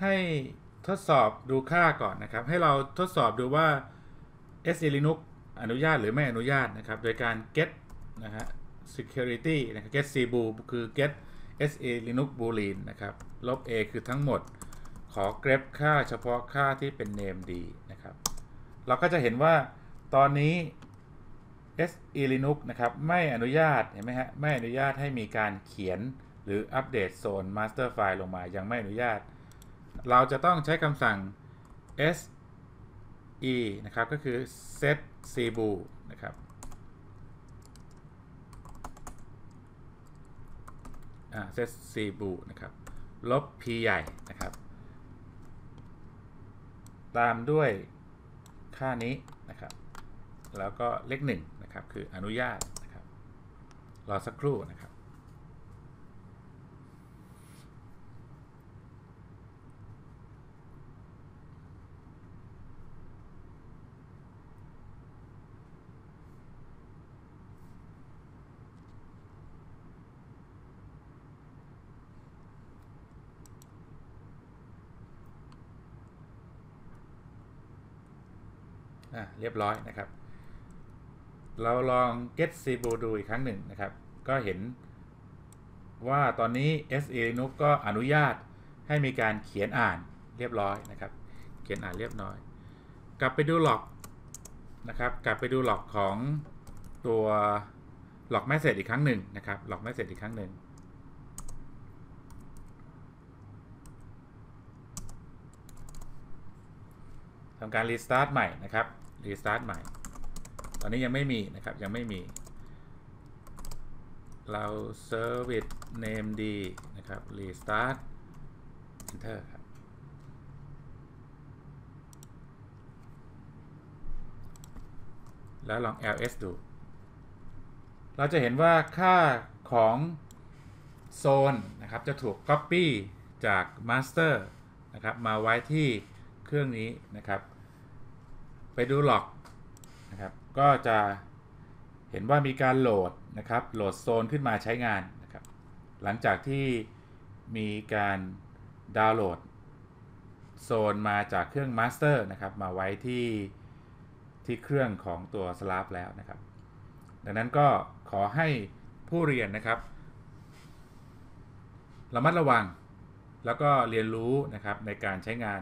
ให้ทดสอบดูค่าก่อนนะครับ ให้เราทดสอบดูว่า SE Linux อนุญาตหรือไม่อนุญาตนะครับ โดยการ get นะฮะ security นะครับ get cbu คือ get SE Linux boolean นะครับ ลบ a คือทั้งหมด ขอ grep ค่าเฉพาะค่าที่เป็น name d นะครับ เราก็จะเห็นว่าตอนนี้ SE Linux นะครับ ไม่อนุญาต เห็นไหมฮะ ไม่อนุญาตให้มีการเขียนหรืออัปเดตโซน master file ลงมา ยังไม่อนุญาต เราจะต้องใช้คำสั่ง se นะครับ ก็คือ set cbu นะครับอ่า set cbu นะครับ ลบ p ใหญ่นะครับ ตามด้วยค่านี้นะครับ แล้วก็เลขหนึ่งนะครับ คืออนุญาตนะครับ รอสักครู่นะครับ อะเรียบร้อยนะครับ เราลอง get c b o ดูอีกครั้งหนึ่งนะครับ ก็เห็นว่าตอนนี้ SE Linux ก็อนุญาตให้มีการเขียนอ่านเรียบร้อยนะครับ เขียนอ่านเรียบร้อย กลับไปดูหลอกนะครับ กลับไปดูหลอกของตัวหลอกแมสเซจอีกครั้งหนึ่งนะครับหลอกแมสเซจอีกครั้งหนึ่งทำการรีสตาร์ทใหม่นะครับ รีสตาร์ทใหม่ ตอนนี้ยังไม่มีนะครับ ยังไม่มี เรา service name d นะครับ restart enter ครับ แล้วลอง ls ดู เราจะเห็นว่าค่าของโซนนะครับ จะถูก copy จาก master นะครับ มาไว้ที่เครื่องนี้นะครับ ไปดูล็อกนะครับ ก็จะเห็นว่ามีการโหลดนะครับ โหลดโซนขึ้นมาใช้งานนะครับ หลังจากที่มีการดาวน์โหลดโซนมาจากเครื่องมาสเตอร์นะครับ มาไว้ที่ที่เครื่องของตัว Slab แล้วนะครับ ดังนั้นก็ขอให้ผู้เรียนนะครับ ระมัดระวังแล้วก็เรียนรู้นะครับในการใช้งาน